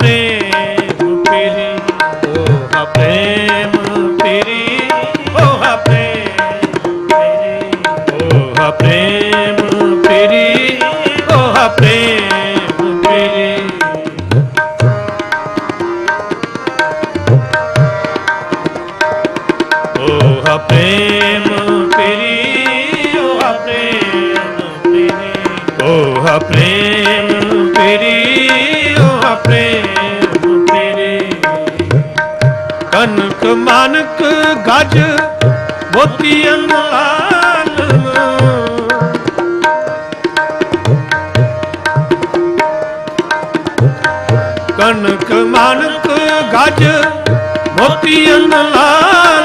प्रेम पीरी ओह प्रेम पीरी ओह प्रेम ओह प्रेम पीरी ओह प्रेम पीरी ओह प्रेम पीरी ओह प्रेम पीरी ओह प्रेम ਨਾਨਕ ਮਾਨਕ ਗਜ ਮੋਤੀ ਅੰਗਾਲ ਕਨਕ ਮਾਨਕ ਗਜ ਬੋਤੀ ਅੰਗਾਲ